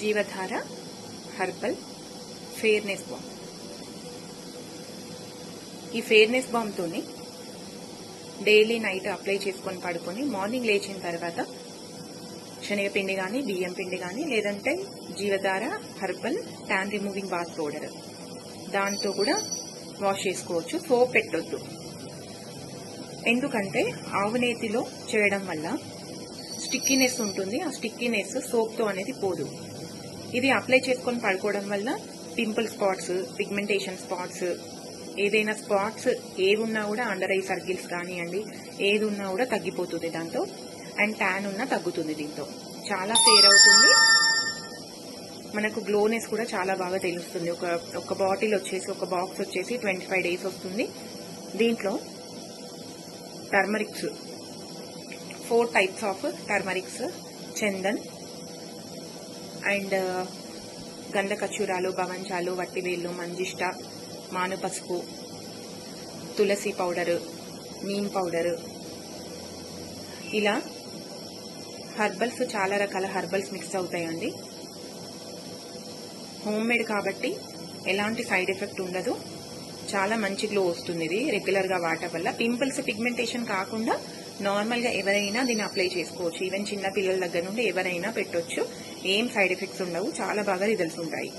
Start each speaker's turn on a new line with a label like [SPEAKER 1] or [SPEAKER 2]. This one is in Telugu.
[SPEAKER 1] జీవధార హర్బల్ ఫెయిర్నెస్ బామ్ ఈ ఫెయిర్నెస్ బామ్తోని డైలీ నైట్ అప్లై చేసుకొని పడుకొని మార్నింగ్ లేచిన తర్వాత శనగపిండి కానీ బియ్యం పిండి కానీ లేదంటే Jeevadhara herbal tan removing bath powder దాంతో కూడా వాష్ చేసుకోవచ్చు. సోప్ పెట్టొద్దు. ఎందుకంటే ఆవునేతిలో చేయడం వల్ల స్టిక్కీనెస్ ఉంటుంది. ఆ స్టిక్కీనెస్ సోప్తో అనేది పోదు. ఇది అప్లై చేసుకొని పడుకోవడం వల్ల పింపుల్ స్పాట్స్ పిగ్మెంటేషన్ స్పాట్స్ ఏదైనా స్పాట్స్ ఏది ఉన్నా కూడా అండర్ ఐ సర్కిల్స్ కానివ్వండి ఏది ఉన్నా కూడా తగ్గిపోతుంది దాంతో. అండ్ ట్యాన్ ఉన్నా తగ్గుతుంది దీంతో. చాలా ఫేర్ అవుతుంది. మనకు గ్లోనెస్ కూడా చాలా బాగా తెలుస్తుంది. ఒక ఒక బాటిల్ వచ్చేసి ఒక బాక్స్ వచ్చేసి ట్వంటీ ఫైవ్ డేస్ వస్తుంది. దీంట్లో turmerics four types of turmerics chandan and గంధ కచూరాలు భవంచాలు వట్టివేళ్ళు మంజిష్ట మాను పసుపు తులసి పౌడరు నీమ్ పౌడరు. ఇలా హర్బల్స్ చాలా రకాల హర్బల్స్ మిక్స్ అవుతాయండి. హోమ్ మేడ్ కాబట్టి ఎలాంటి సైడ్ ఎఫెక్ట్ ఉండదు. చాలా మంచి గ్లో వస్తుంది ఇది రెగ్యులర్గా వాడటం వల్ల. పింపుల్స్ పిగ్మెంటేషన్ కాకుండా నార్మల్గా ఎవరైనా దీన్ని అప్లై చేసుకోవచ్చు. ఈవెన్ చిన్న పిల్లల దగ్గర నుండి ఎవరైనా పెట్టొచ్చు. ఏం సైడ్ ఎఫెక్ట్స్ ఉండవు. చాలా బాగా రిజల్ట్స్ ఉంటాయి.